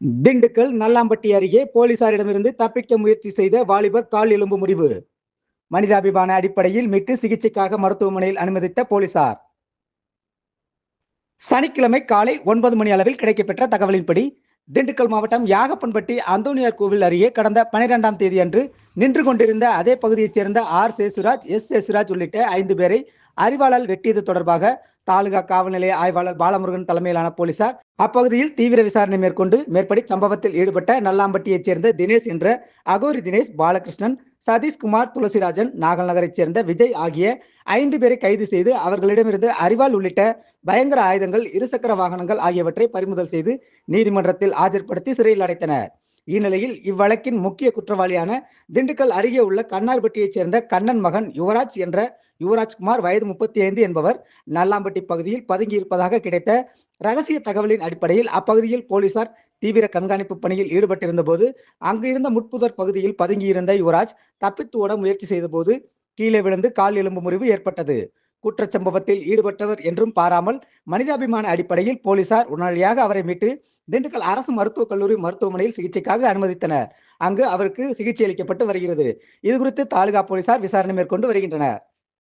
திண்டுக்கல் நல்லாம்பட்டி அருகே போலீசாரிடமிருந்து தப்பிக்க முயற்சி செய்த வாலிபர் கால் எலும்பு முறிவு. மனிதாபிமான அடிப்படையில் மீட்டு சிகிச்சைக்காக மருத்துவமனையில் அனுமதித்த போலீசார். சனிக்கிழமை காலை ஒன்பது மணி அளவில் கிடைக்கப்பெற்ற தகவலின்படி திண்டுக்கல் மாவட்டம் யாகப்பன்பட்டி அந்தோனியார் கோவில் அருகே கடந்த பனிரெண்டாம் தேதி அன்று நின்று கொண்டிருந்த அதே பகுதியைச் சேர்ந்த ஆர் சேசுராஜ் எஸ் சேசுராஜ் உள்ளிட்ட ஐந்து பேரை அறிவாளால் வெட்டியது தொடர்பாக தாலுகா காவல் நிலைய ஆய்வாளர் பாலமுருகன் தலைமையிலான போலீசார் அப்பகுதியில் தீவிர விசாரணை மேற்கொண்டு மேற்படி சம்பவத்தில் ஈடுபட்ட நல்லாம்பட்டியைச் சேர்ந்த தினேஷ் என்ற அகோரி தினேஷ் பாலகிருஷ்ணன் சதீஷ்குமார் துளசிராஜன் நாகல் நகரைச் சேர்ந்த விஜய் ஆகிய ஐந்து பேரை கைது செய்து அவர்களிடமிருந்து அறிவால் உள்ளிட்ட பயங்கர ஆயுதங்கள் இருசக்கர வாகனங்கள் ஆகியவற்றை பறிமுதல் செய்து நீதிமன்றத்தில் ஆஜர்படுத்தி சிறையில் அடைத்தனர். இந்நிலையில் இவ்வழக்கின் முக்கிய குற்றவாளியான திண்டுக்கல் அருகே உள்ள கண்ணார்பட்டியைச் சேர்ந்த கண்ணன் மகன் யுவராஜ் என்ற யுவராஜ்குமார் வயது முப்பத்தி ஐந்து என்பவர் நல்லாம்பட்டி பகுதியில் பதுங்கியிருப்பதாக கிடைத்த ரகசிய தகவலின் அடிப்படையில் அப்பகுதியில் போலீசார் தீவிர கண்காணிப்பு பணியில் ஈடுபட்டிருந்த போது அங்கிருந்த முட்புதர் பகுதியில் பதுங்கியிருந்த யுவராஜ் தப்பித்து ஓட முயற்சி செய்தபோது கீழே விழுந்து கால் எலும்பு முறிவு ஏற்பட்டது. குற்றச்சம்பவத்தில் ஈடுபட்டவர் என்றும் பாராமல் மனிதாபிமான அடிப்படையில் போலீசார் உடனடியாக அவரை மீட்டு திண்டுக்கல் அரசு மருத்துவக் கல்லூரி மருத்துவமனையில் சிகிச்சைக்காக அனுமதித்தனர். அங்கு அவருக்கு சிகிச்சை அளிக்கப்பட்டு வருகிறது. இது குறித்து தாலுகா போலீசார் விசாரணை மேற்கொண்டு வருகின்றனர்.